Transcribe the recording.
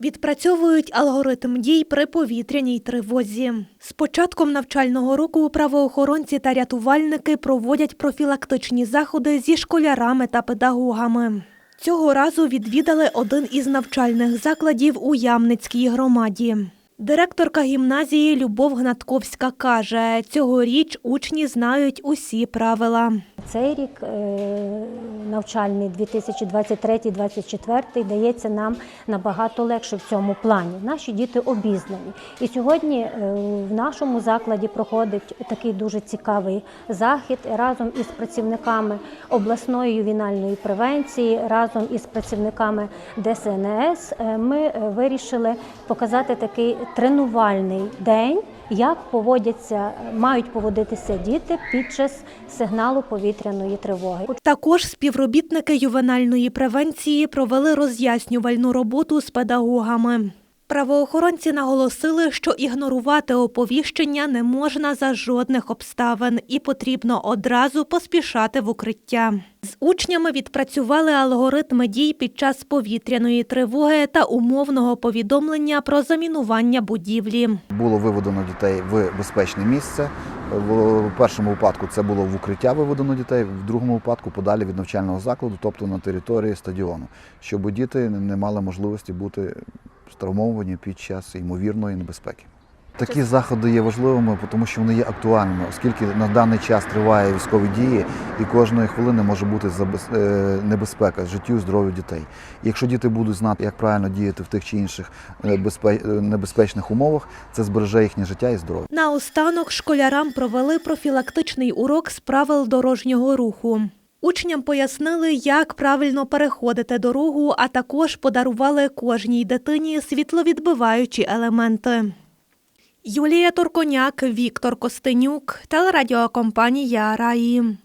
Відпрацьовують алгоритм дій при повітряній тривозі. З початком навчального року правоохоронці та рятувальники проводять профілактичні заходи зі школярами та педагогами. Цього разу відвідали один із навчальних закладів у Ямницькій громаді. Директорка гімназії Любов Гнатковська каже, цьогоріч учні знають усі правила. Цей рік е, навчальний 2023-2024 дається нам набагато легше в цьому плані. Наші діти обізнані. І сьогодні е, в нашому закладі проходить такий дуже цікавий захід разом із працівниками обласної ювінальної превенції, разом із працівниками ДСНС. е, Ми вирішили показати такий тренувальний день як поводяться, мають поводитися діти під час сигналу повітряної тривоги. Також співробітники ювенальної превенції провели роз'яснювальну роботу з педагогами. Правоохоронці наголосили, що ігнорувати оповіщення не можна за жодних обставин і потрібно одразу поспішати в укриття. З учнями відпрацювали алгоритми дій під час повітряної тривоги та умовного повідомлення про замінування будівлі. Було виведено дітей в безпечне місце. В першому випадку це було в укриття виведено дітей, в другому випадку подалі від навчального закладу, тобто на території стадіону, щоб діти не мали можливості бути травмовані під час ймовірної небезпеки. Такі заходи є важливими, тому що вони є актуальними, оскільки на даний час триває військові дії, і кожної хвилини може бути е, небезпека життю і здоров'ю дітей. І якщо діти будуть знати, як правильно діяти в тих чи інших е, е, небезпечних умовах, це збереже їхнє життя і здоров'я. Наостанок школярам провели профілактичний урок з правил дорожнього руху. Учням пояснили, як правильно переходити дорогу, а також подарували кожній дитині світловідбиваючі елементи. Юлія Турконяк, Віктор Костенюк, телерадіокомпанія Раї.